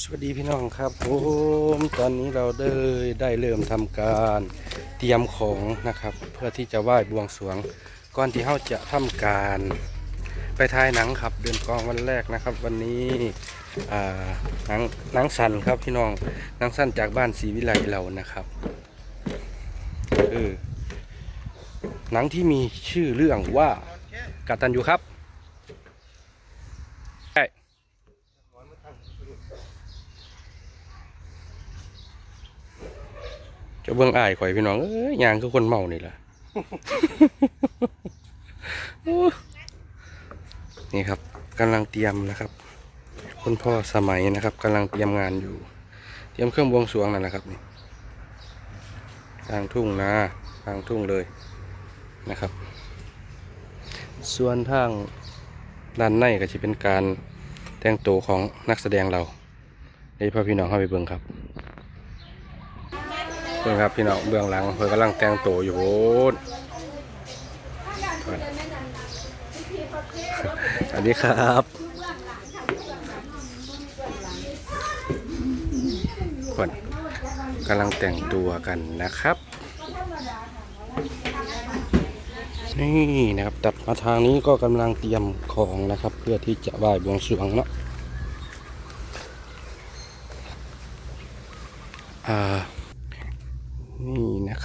สวัสดีพี่น้องครับผมตอนนี้เราได้ได้เริ่มทำการเตรียมของนะครับ เพื่อที่จะไหว้บวงสรวง ก่อนที่เราจะทำการไปถ่ายหนังครับ เดินกองวันแรกนะครับ วันนี้หนังหนังสั้นครับพี่น้องหนังสั้นจากบ้านศรีวิไลเรานะครับเออหนังที่มีชื่อเรื่องว่ากาตันยูครับ จะเบิ่งอายข่อยพี่น้องเอ้ยยางคือคนเมานี่แหละโอ้นี่ครับกำลังเตรียมนะครับ คุณพ่อสมัยนะครับกำลังเตรียมงานอยู่ เตรียมเครื่องบวงสรวงนั่นแหละครับนี่ทางทุ่งนาทางทุ่งเลยนะครับ ส่วนทางด้านในก็จะเป็นการแต่งตัวของนักแสดงเราเดี๋ยวพ่อพี่น้องเข้าไปเบิ่งครับเพื่อ นครับพี่น้องเบื้องหลังเพื่อกำลังแต่งตัวอยู่โอ้นนสวัสดีครับเพื่อนกำลังแต่งตัวกันนะครับ นี่นะครับตัดมาทางนี้ก็กำลังเตรียมของนะครับ เพื่อที่จะไหว้บวงสรวงเนาะอ่า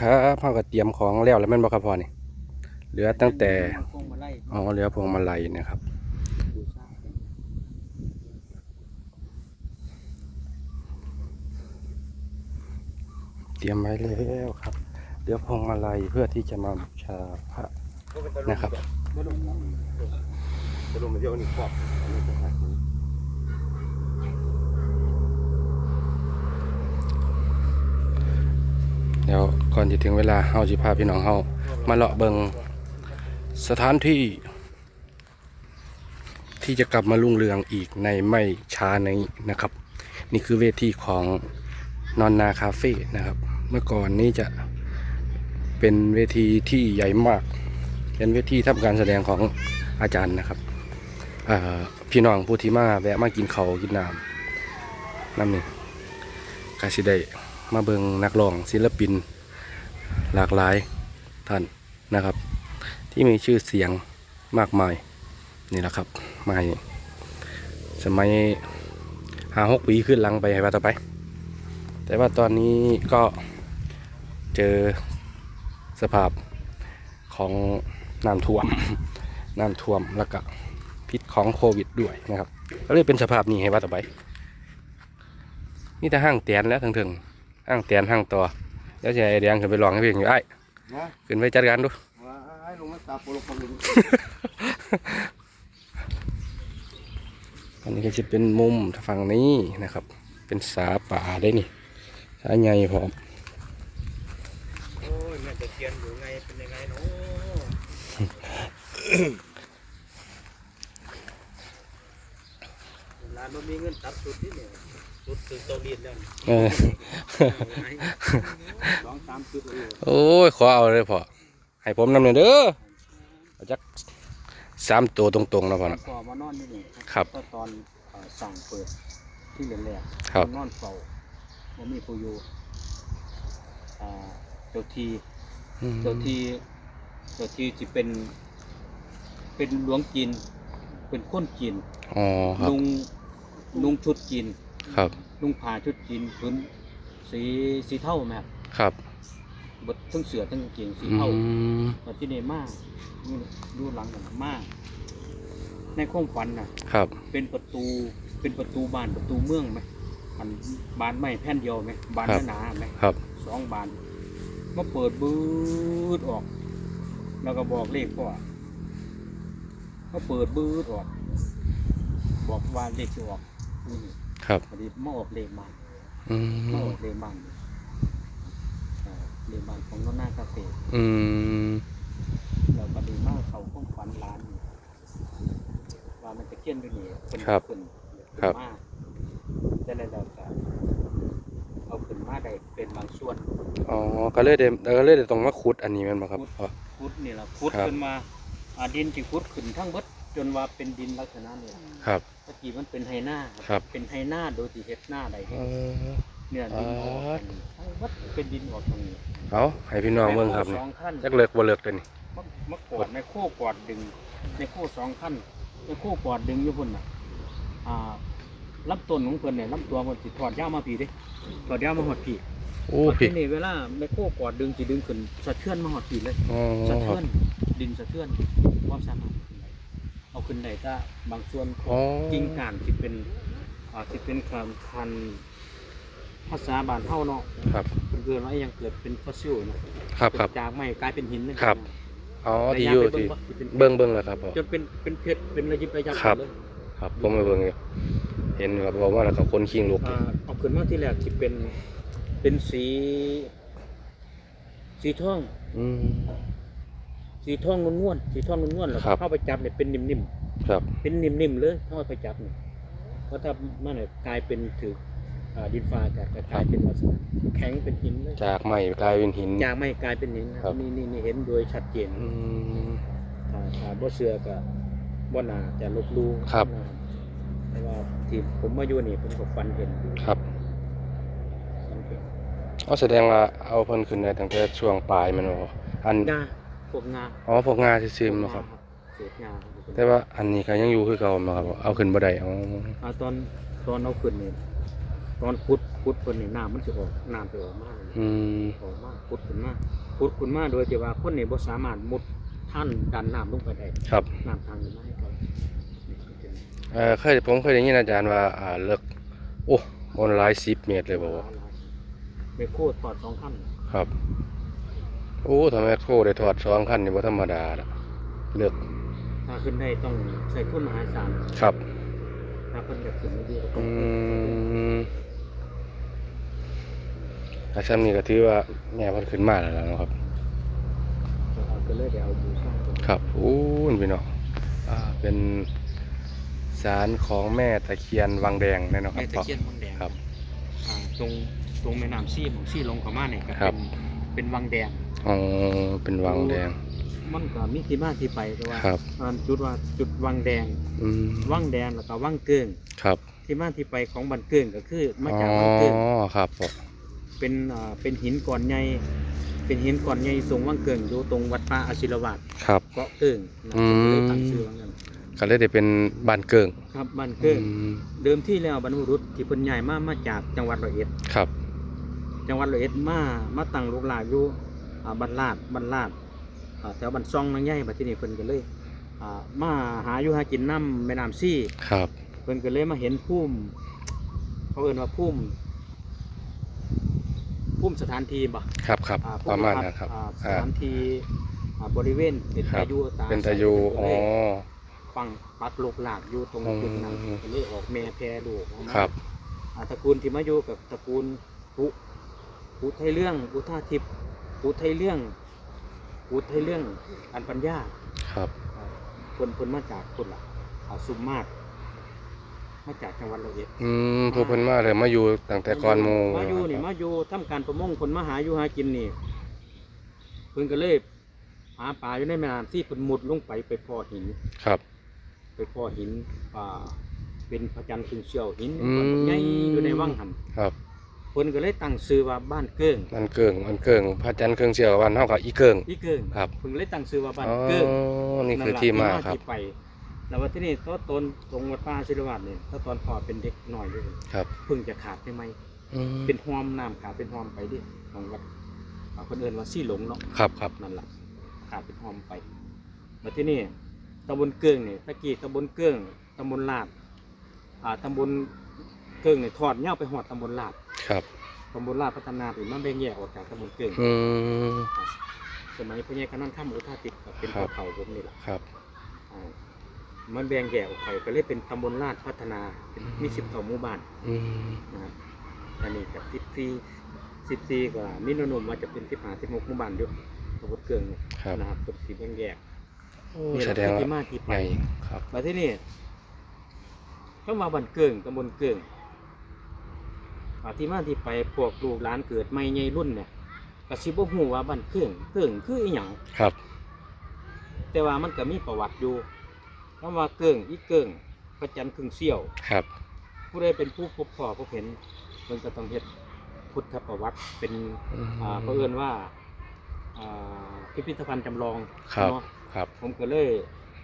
ครับพ่อก็เตรียมของแล้วแล้วแม่นบ่ครับพ่อนี่เหลือตั้งแต่อ๋อเหลือพวงมาลัยนะครับเตรียมไว้แล้วครับเหลือพวงมาลัยเพื่อที่จะมาบูชาพระนะครับจะลงมาเที่ยวนี่ครอบอันนี้จะหาย เดี๋ยวก่อนจะถึงเวลาเฮาสิพาพี่น้องเฮามาเลาะเบิงสถานที่ที่จะกลับมารุ่งเรืองอีกในไม่ช้านี้นะครับ นี่คือเวทีของนอนนาคาเฟ่นะครับ เมื่อก่อนนี้จะเป็นเวทีที่ใหญ่มาก เป็นเวทีทำการแสดงของอาจารย์นะครับพี่น้องผู้ที่มาแวะมากินเขากินน้ำน้ำนี่กาสิได้ มาเบิงนักร้องศิลปิน หลากหลายท่านนะครับ ที่มีชื่อเสียงมากมายนี่แหละครับมาให้สมัยหาหกปีขึ้นลังไปให้ว่าต่อไป แต่ว่าตอนนี้ก็เจอสภาพของน้ำท่วมน้ำท่วมแล้วก็พิษของโควิดด้วยนะครับ ก็เลยเป็นสภาพนี้ให้ว่าต่อไปนี่แต่ห้างเตียนแล้วถึงๆ ห้างเตียนห้างตัวแล้วจะไอแดงขึ้นไปลองให้เพียงอยู่ไอ้นะขึ้นไปจัดการดูว่าไอ้ลงมาตาโปรคนหนึ่งอันนี้ก็จะเป็นมุมฝั่งนี้นะครับ เป็นสาป่าได้นี่สาใหญ่พร้อมโอ้ยแม่ตะเคียนอยู่ไงเป็นยังไงเนาะร้านมันมีเงินตัดสุดที่เนี่ย สุดถึงเตาลีดแล้วนี่เออสองสามจุดเลยโอ้ย ขอเอาเลยพอให้ผมนำหน่อยเด้อเอาจักสามตัวตรงๆนะพ่อนะก็มานอนนี่นี่ครับก็ตอนเอ่อสั่งเปิดที่แรกๆครับนอนเฝ้าว่ามีผู้อยู่อ่าเจ้าทีเจ้าทีเจ้าทีจะเป็น เป็นหลวงจีนเป็นคนจีน อ๋อครับลุงลุงชุดจีน ครับ ลุงผ่าชุดจีนพื้นสีสีเท่าไหมครับครับเบดทั้งเสือทั้งกางเกงสีอืเท่ามตอนที่เนมากดูดูหลังกันมาก ในความฝันน่ะ ครับ เป็นประตูเป็นประตูบ้านประตูเมืองไหมอันบานไม่แผ่นเดียวไหมบานครับ หนาๆไหมครับสองบานมาเปิดบืดออก แล้วก็บอกเลขพ่อมาเปิดบืดออก บอกว่าเลขจะออกนี่ ครับพอดีมาออกเลขมันอืมามออกเลขมันอ่าเลขมันของน้องหน้าคาเฟ่อืมแล้วพอดีมาเขาข้องฝันร้านนี่ว่ามันจะเกี้ยนด้วยนี่เป็นครับขึ้นครับมาจะเลยเราจะเอาขึ้นมาได้เป็นบางส่วน อ๋อก็เลยได้ก็เลยได้ตรงมาขุดอันนี้แมันบ่ครับพ่อ คุดนี่แหละคุดครับ ขึ้นมาอาดินที่คุดขึ้นทั้งเบิด จนว่าเป็นดินลักษณะนี้ล่ะครับ ตะกี้มันเป็นไฮนาครับ เป็นไฮนาโดยที่เฮ็ดหน้าใดเอเฮ็ดอเนี่ยดินออกกันทั้งวัดเป็นดินออกตรงนี้เอาให้พี่น้องเบิ่งครับในนี่โสองขั้นจักเลิกบ่เลิกตัวนี้มะมะกอดในโค้กอดดึงในโค้สองขั้นในโค้กอดดึงอยู่พุ่นน่ะอ่าลำต้นของเพิ่นเนี่ยลำตัวเพิ่นสิถอดยาวมาผีเด้ถอดยาวมาหอดผีโอ้พอพี่ที่นี่เวลาในโค้กอดดึงสิดึงขึ้นสะเทือนมาหอดผีเลย อ๋อสะครัเทืบอนดินสะเทือนความสามารถ เอาขึ้นได้ถ้าบางส่วนอ๋อกิ่งก้านที่เป็นอ่าที่เป็นคำพันธุ์ภาษาบ้านเฮาเนาะครับเกิดว่ายังเกิดเป็นฟอสซิลเนาะครับครับ จากไม้กลายเป็นหินนะครับ อ๋อระที่ยะอยู่ไปที่บ่ที่เป็นเบิ่งเบิ่งแล้วครับพ่อ จนเป็นเป็นเพชรเป็นระยิบระยับครับ เลยครับ ผมไปเบิ่งอยู่เห็นครับบอกว่าแล้วก็คนคิงลูกอ่าเอาขึ้นมาที่แรกที่เป็นเป็นสี สีทอง อืม สีทองนวลๆสีทองนวลๆแล้วครับเข้าไปจับเนี่ยเป็นนิ่มครับ ๆเป็นนิ่มๆเลยเข้าไปจับเนี่ยเพราะถ้ามันเนี่ยกลายเป็นถืออ่าดินฟ้าจะจะกลายเป็นลักษณะแข็งเป็นหินเลยจากไม้กลายเป็นหิน จากไม่กลายเป็นหินนะครับนี่นี่นี่เห็นโดยชัดเจนอืมถ้าถ้าบ่เชื่อก็บ่น่าจะลบหลู่ครับนะครับ แต่ว่าที่ผมมาอยู่นี่ผมก็ฝันเห็นอยู่ครับฝันเห็นอ๋อแสดงว่าเอาเพิ่นขึ้นได้ตั้งแต่ช่วงปลายแมันบ่อันงา พวกงาอ๋อพวกงาซิมๆเนาะครับ เศษงาแต่ว่าอันนี้ก็ยังอยู่คือเก่าเนาะครับ เอาขึ้นบ่ได้อ๋ออ่าตอนตอนเอาขึ้นนี่ตอนขุดขุดเพิ่นนี่น้ำมันสิออกน้ำสิออกมาเลยอืมออกมาขุดขึ้นมาขุดขึ้นมาโดยที่ว่าคนนี่บ่สามารถมุดท่านดันน้ำลงไปได้ครับน้ำทางนี้มาให้ก่อนเอ่อเคยผมเคยได้ยินอาจารย์ว่าอ่าเลิกโอ้บนหลาย10เมตรเลยบ่วะไปโคตรถอดสองขั้นครับโอ้ทำไมโคได้ถอดสองคันนี่บ่ธรรมดาละเลิกถ้าขึ้นได้ต้องใส่ทุนมหาศาลครับถ้าเพิ่นจะขึ้นไม่ดีก็ต้ออืงมอาชันนี้ก็ถือว่าแม่เพิ่นขึ้นมาแล้วล่ะเนาะครับเอาก็เลยเดี๋ยวเอาบูชาก่อนครับโอ้ยพี่น้องอ่าเป็นศาลของแม่ตะเคียนวังแดงแน่นอนครัแม่บตะเคียนวังแดงครับอ่าตรงตรงแม่น้ำซี่ของซี่ลงเขามาเนี่ยก็ครัเป็บนเป็นวังแดง อ๋อเป็นวังแดง มันก็มีที่มาที่ไปแต่ว่าครับมันจุดว่าจุดวังแดง อืมวังแดงแล้วก็วังเกิงครับที่มาที่ไปของบันเกิงก็คือมาอ๋อจากวังเกิงครับผมเป็นอ่าเป็นหินก้อนใหญ่เป็นหินก้อนใหญ่ทรงวังเกิงอยู่ตรงวัดป่าอาศิลวาสครับ เกาะเกิงนะอืมก็เลยตั้งชื่อว่างั้นก็เลยได้เป็นบ้านเกิงครับบ้านเกิง อืมเดิมที่แล้วบรรพบุรุษที่เพิ่นใหญ่มามาจากจังหวัดร้อยเอ็ด ครับ จังหวัดร้อยเอ็ดมามาตั้งลูกหลานอยู่อ่า บ้านลาดบ้านลาดอ่าแถวบ้านซองนางใหญ่บัดที่นี่เพิ่นก็เลยอ่ามาหาอยู่หากินน้ำแม่น้ำซี่ครับเพิ่นก็เลยมาเห็นภูมิเขาเอิ้นว่าภูมิภูมิสถานที่บ่ครับครับอ่ประมาณนั้นครับอ่าสอ่าถานที่อ่าบริเวณเป็นครัตาบยุตาเป็นตะยูเพิ่นก็อ๋อเลยฟังปักโลกหลากอยู่ตรงอืมจุดนั้นก็เลยออกแม่แพร่ลูกออกมาครับอ่าตระกูลที่มาอยู่กับตระกูลปุปุไทยเรื่องอุท่าทิพย์ ปุไทยเรื่องปุไทยเรื่องอันปัญญาครับอ่าคนคนมาจากคนละอ่าสุมมาศมาจากจังหวัดร้อยเอ็ดอืมผู้เพิ่นมาเลยมาอยู่ตั้งแต่ก่อนหมู่มาอยู่นี่มาอยู่ทำการประมงคนมาหาอยู่หากินนี่เพิ่นก็เลยหาปลาอยู่ในแม่น้ำที่เพิ่นมุดลงไปไปพ่อหินครับ ไปพ่อหินอ่าเป็นพระจันทร์คืนเชี่ยวหินอืมใหญ่อยู่ในวังหันครับ เพิ่นก็เลยตั้งชื่อว่าบ้านเกิ้งมันเกิงมันเกิงพระจันทร์เครื่องเสียววันเท่ากับอีเกิง อีเกิ้งครับ เพิ่นก็เลยตั้งชื่อว่าบ้านอ๋อเกิ้งนี่คือล่ะที่มาครับ ที่ไปแล้วว่าที่นี่ตอนตนตรงวัดป่าศิลวัตเนี่ยถ้าตอนพ่อเป็นเด็กน้อยด้วยครับ เพิ่งจะขาดได้ไหมอืมเป็นหอมน้ำขาดเป็นหอมไปดิของวัดอ่าคนเอิ้นว่าซี่หลงเนาะ ครับครับ นั่นแหละขาดเป็นหอมไป มาที่นี่ตำบลเกื้องเนี่ยตะกี้ตำบลเกื้องตำบลลาดอ่าตำบลเกื้องเนี่ยทอดเน่าไปหอดตำบลลาด ครับตำบลลาดพัฒนาถึงมันแบ่งแยกออกจากตำบลเกื้องอืมสมัยพระยาคณันข้ามอุทาติดกับเป็นครัเผ่าบเผ่าผมนี่แหละครับอ่ามันแบ่งแยกออกไปก็เลยเป็นตำบลลาดพัฒนาเป็นมีสิบต่อหมู่บ้านอืมนะครับอันนี้กับสิบสี่สิบสี่ก็มีแนวโน้มว่าจะเป็นสิบห้าสิบหกหมู่บ้านอยู่ตำบลเกื้องเนี่ยครับนะครับเป็นสีแบ่งแยกโอ้นี่แหแสละดงคือว่าที่มาที่ไปใหญ่ครับมาที่นี่เข้ามาบันเกิงตำบลเกิงอ่า ที่มาที่ไปพวกลูกหลานเกิดไม่ใหญ่รุ่นเนี่ยก็สิบ่ฮู้ว่าบันเกิงเกิงคืออีหยังครับ แต่ว่ามันก็มีประวัติอยู่คำว่าเกิ่งอีเกิ่งพระจันทร์ครึ่งเสี้ยวครับ ผู้ใดเป็นผู้พบพ่อพบเห็นเพิ่นก็ต้องเฮ็ดพุทธประวัติเป็นอ่าเขาเอิ้นว่าอ่าพิพิธภัณฑ์จำลองครับเนาะครับ ผมก็เลย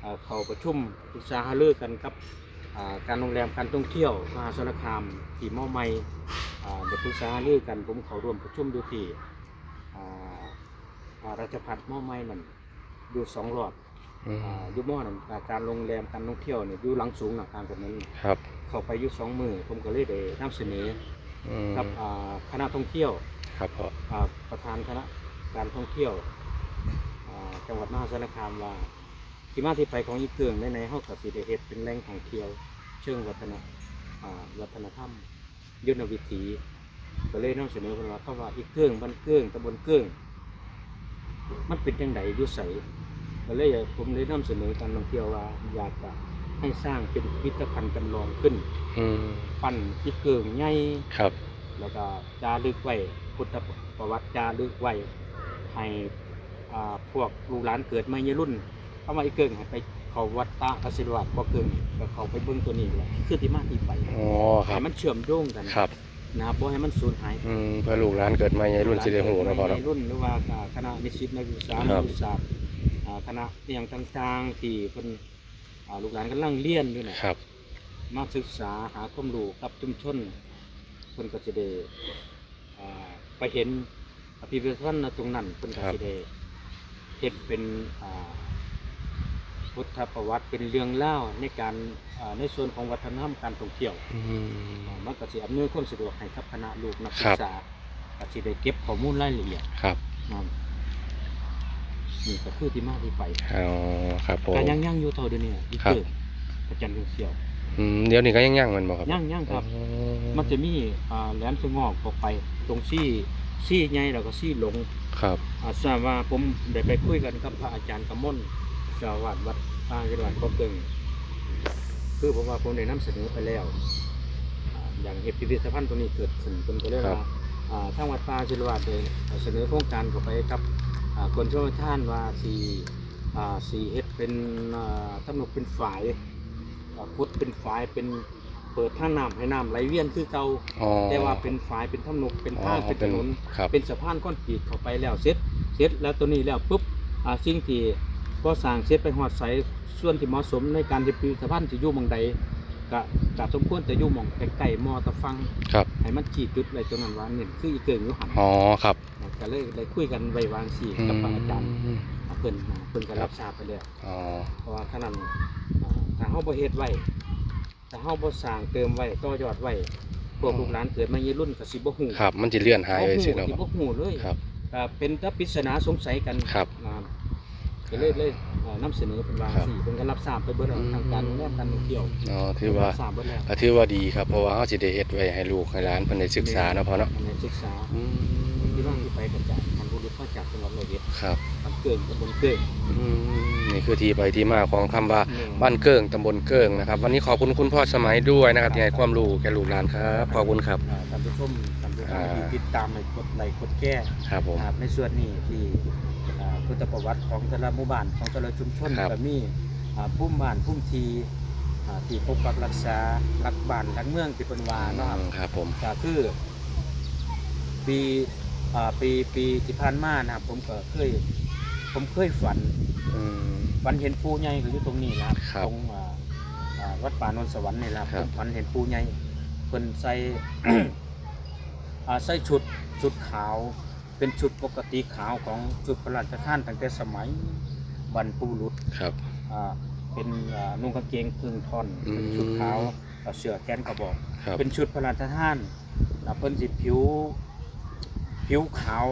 เอ่อเข้าประชุมปรึกษาหารือกันกับอ่า การโรงแรมการท่องเที่ยวมหาสารคามที่เมาใหม่อ่าได้ปรึกษาหารือกันผมเข้าร่วมประชุมอยู่ที่อ่าอ่าราชพัฒน์เมาใหม่นั่นอยู่สองรอบอืมอ่าอยู่หม้อนั่นอ่าการโรงแรมการท่องเที่ยวเนี่ยอยู่หลังสูงหนักทางกันนั้นครับ เข้าไปอยู่สองมือผมก็เลยได้นำเสนออืมกับอ่าคณะท่องเที่ยวครับพ่ออ่าประธานคณะการท่องเที่ยวอ่าจังหวัดมหาสารคามว่าที่มาที่ไปของยี่เกืองในในเฮากับสีเดเฮ็ดเป็นแหล่งท่องเที่ยว เชิงวัฒนอ่าวัฒนธรรม ยุทธวิถีก็เลยนำเสนอเพิ่นว่าคำว่าอีเกืองบ้านเกืองตำบลเกืองมันเป็นจังไดอยู่ไสก็เลยผมเลยนำเสนอการท่องเที่ยวว่าอยากจะให้สร้างเป็นพิพิธภัณฑ์จำลองขึ้นอืมปั้นอีเกืองใหญ่ครับแล้วก็จารึกไว้พุทธประวัติจารึกไว้ให้อ่าพวกลูกหลานเกิดมาเยรุ่นเข้ามาอีกเกิงให้ไป เขาวัดตากสิรวัดบ่เกิงก็เขาไปเบิ่งตัวนี้แหละคือที่มาที่ไปอ๋อครัให้บมันเชื่อมโยงกันครับนะครับบ่ให้มันสูญหายอืมเพื่อลูกหลานเกิดมาในรุ่นสิได้หูนะพ่อในเนาะ รุ่นหรือว่าอ่าคณะนิสิตนักศึกษาครันับกศึกษาอ่าคณะอหย่างต่างๆที่เพิ่นอ่าลูกหลานกำลังเรียนอยู่น่ะ ครับ มาศึกษาหาความรู้กับชุมชนเพิ่นก็จะได้อ่าไปเห็นอภิพิธภัณฑ์ณตรงนั้นเพิ่นก็ครับจะได้เฮ็ดเป็นอ่า พุทธประวัติเป็นเรื่องเล่าวในการอ่าในส่วนของวัฒนธรรมการท่องเที่ยวอืมอ่ามันก็สิอำนวยความสะดวกให้กับคณะลูกนักศึครักบษาก็สิได้เก็บข้อมูลรายละเอียดครับนะครับนี่ก็คือที่มาที่ไปอ๋อครับผมการยังยังอยู่เท่าเดิมนี่อีกครับเกิดประจันทร์เสียวอืมเดี๋ยวนี้ก็ยังย่างมันบ่ครับยังยังครับอ๋อมันจะมีอ่าแหลมสงอกออกไป ตรงซี่ซี่ใหญ่แล้วก็ซี่หลง ครับอาทราบว่าผมได้ไปคุยกันกับพระอาจารย์กำมล เจ้าอาวาดวัดป่าจังหวัดก็เกิงคือผมว่าผมได้นำเสนอไปแล้วอ่าอย่างเหตุพิพิธภัณฑ์ตรงนี้เกิดขึ้นเป็นก็เลยว่าอ่าทางวัดป่าจิรวัดได้เสนอโครงการเข้าไปกับอ่าคนช่วยท่านว่าสีอ่าสีเฮ็ดเป็นอ่าทำนกเป็นฝายอ่าพุทธเป็นฝายเป็นเปิดทางน้ำให้น้ำไหลเวียนคือเก่าอ๋อแต่ว่าเป็นฝายเป็นถ้ำนกเป็นทางอ๋อเป็นถนน ครับ เป็นสะพานก้อนกรีดเข้าไปแล้วเสร็จเสร็จแล้วตัวนี้แล้วปุ๊บอ่าสิ่งที่ ก็สร้างเสร็จไปหอดใสส่วนที่เหมาะสมในการที่ปีสะพานที่อยู่หมองใดก็ก็สมควรจะอยู่หมองใกล้ๆมอตะฟังครับ ให้มันขีดจุดอะไรตรงนั้นว่าเนี่ยคืออีเกิงอยู่หันอ๋อครับก็เลยได้คุยกันไว้วางสีกับพระอาจารย์อืมเพิ่นมาเพิ่นก็ครัรับบทราบไปแล้ว อ๋อ เพราะว่าขนาดอ่าถ้าเฮาบ่เฮ็ดไว้ถ้าเฮาบ่สร้างเติมไว้ต่อยอดไว้พวกลูกหลานเกิดมายี่รุ่นก็สิบ่ฮู้ครับ มันจะเลื่อนหายไปสิบ่เนาะฮู้สิบ่ฮู้เลยครับก็เป็นถ้าปริศนาสงสัยกันครับนะครับ ก็เลยเลยเอ่อนำเสนอเป็นว่าครับ สี่เป็นการรับทราบไปเบิดแล้วอืมทางการโรงแรมการท่องเที่ยวอ๋อถือว่ารับทราบเบิดแล้วก็ถือว่าดีครับเพราะว่าเฮาสิได้เฮ็ดไว้ให้ลูกให้หลานเพิ่นได้ศึกษาเนาะพ่อเนาะในศึกษาอืมที่บ้านที่ไปกันจากมันบุรุษมาจากจังหวัดร้อยเอ็ดครับมันเกิงตำบลเกิงอืมนี่คือที่ไปที่มาของคำว่านี่บ้านเกิ้งตำบลเกิ้งนะครับ วันนี้ขอบคุณคุณพ่อสมัยด้วยนะครับที่ให้ความรู้แก่ลูกหลานครับ ขอบคุณครับ อ่าท่านผู้ชมท่านผู้ฟังอ่าที่ติดตามในกดไลค์กดแก้ครับผมนะครับในส่วนนี้ที่อ่า พุทธประวัติของแต่ละหมู่บ้านของแต่ละชุมชนครับ ก็มีอ่าพุ่มบ้านพุ่มทีอ่าที่ปกปักรักษารักบ้านรักเมืองที่เป็นวาเนาะครับ ครับผม ก็คือปีอ่าปีปีที่ผ่านมานะครับผมก็เคยผมเคยฝันอืม ฝันเห็นปูใหญ่ก็อยู่ตรงนี้นะครับครับตรงอ่าอ่าวัดป่านนท์สวรรค์นี่แหละครัผบ มฝันเห็นปูใหญ่เพิ่นใส่ อ่าใส่ชุดชุดขาว เป็นชุดปกติขาวของชุดพระราชทานตั้งแต่สมัยบรรปูรุษครับ อ่าเป็นอ่านุ่งกางเกงครึ่งท่อนอืม เป็นชุดขาวกับเสื้อแขนกระบอก ครับ เป็นชุดพระราชทานแล้วเพิ่นสิผิว ผิวขาว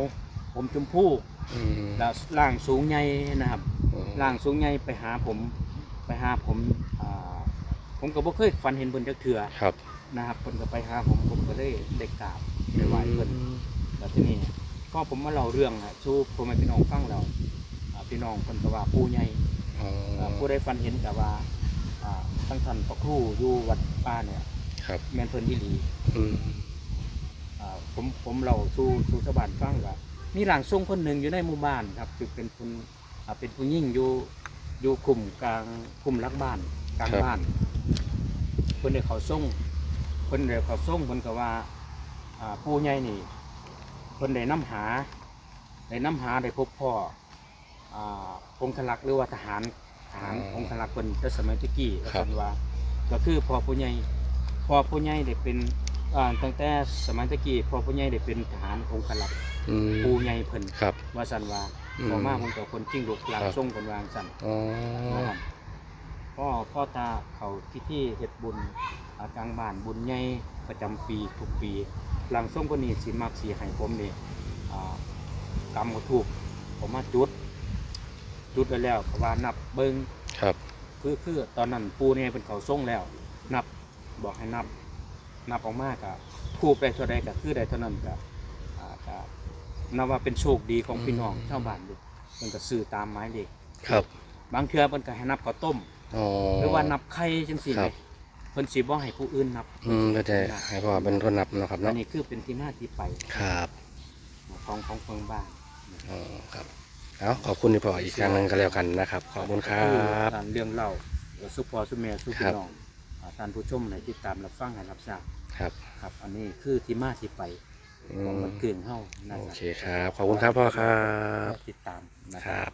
ผมชมพูอืมแล้วร่างสูงใหญ่นะครับอืมร่างสูงใหญ่ไปหาผมไปหาผมอ่าผมก็บ่เคยฝันเห็นเพิ่นจักเทื่อครับนะครับเพิ่นก็ไปหาผมผมก็เลยได้กราบได้ไหว้เพิ่นแล้วทีนี้ พอผมมาเล่าเรื่องอะสู่พ่อแม่พี่น้องฟังแล้วอ่าพี่น้องเพิ่นก็ว่าปู่ใหญ่อ๋ออ่าผู้ได้ฝันเห็นก็ว่าอ่าทั้งท่านพระครูอยู่วัดป่าเนี่ยครับแม่นเพิ่นอีหลีอืมอ่าผมผมเราสู่สู่ชาวบ้านฟังว่ามีหลังทรงคนหนึ่งอยู่ในหมู่บ้านครับคือเป็นคนอ่าเป็นผู้หญิงอยู่อยู่คุมกลางคุมรักบ้านกลางครับบ้าน เพิ่นได้เขาส่งเพิ่นได้เขาส่งเพิ่นก็ว่าอ่าปู่ใหญ่นี่ เพิ่นได้นํหาได้นํหาได้พบพ่ออ่าองคลักษ์หรือว่าทหารทหารองคลักษ์เพิ่นแต่สมัยตะกี้ว่าซั่นว่า ก็คือพ่อผู้ใหญ่พ่อผู้ใหญ่ได้เป็นอ่าตั้งแต่สมัยตะกี้พ่อผู้ใหญ่ได้เป็นทหารองคลักษ์อืมปู่ใหญ่เพิ่นครับ ว่าซั่นว่าอืม ต่อมาผมกับคนจิ้งลูกหลังครับ ส่งคนวางสั่นอ๋อ นะครับพ่อพ่อตาเขาที่ที่เฮ็ดบุญอ่ากลางบ้านบุญใหญ่ประจำปีทุกปี หลังส่งคนนี้สิมักสิให้ผมนี่อ่ากำกระถูกผมมาจุด จุดไปแล้วก็ว่านับเบิ่งครับ คือคือตอนนั้นปูเนี่ยเป็นเขาส่งแล้ว นับบอกให้นับ นับออกมากกับทูบได้เท่าใดก็คือได้เท่านั้นก็อ่าก็นับว่าเป็นโชคดีของพี่น้องชาวบ้านอยู่มันก็ซื้อตามหมายเลขครับ บางเทื่อมันก็ให้นับข้าวต้มอ๋อหรือว่านับไข่จังซี่ครัไหมบเพิ่นสิบ่ให้ผู้อื่นนับอืมก็จะให้พ่อเป็นคนนับเนาะครับอัเนาะนนี้คือเป็นที่มาที่ไปครับของของเพิ่งบ้านอ๋อครับเอาขอบคุณที่พ่ออีกครั้งหนึงก็แล้วกันนะครับ ขอบคุณครับ การเรื่องเล่าสุพอสุเมสุคพี่รับน้องอ่าท่านผู้ชมในติดตามรับฟังให้รับทราบครับครับ อันนี้คือที่มาที่ไปอืของมมันเกลืองเฮานะโอครับเคครับ ขอบคุณครับพ่อครับ ติดตามนะคครับรับ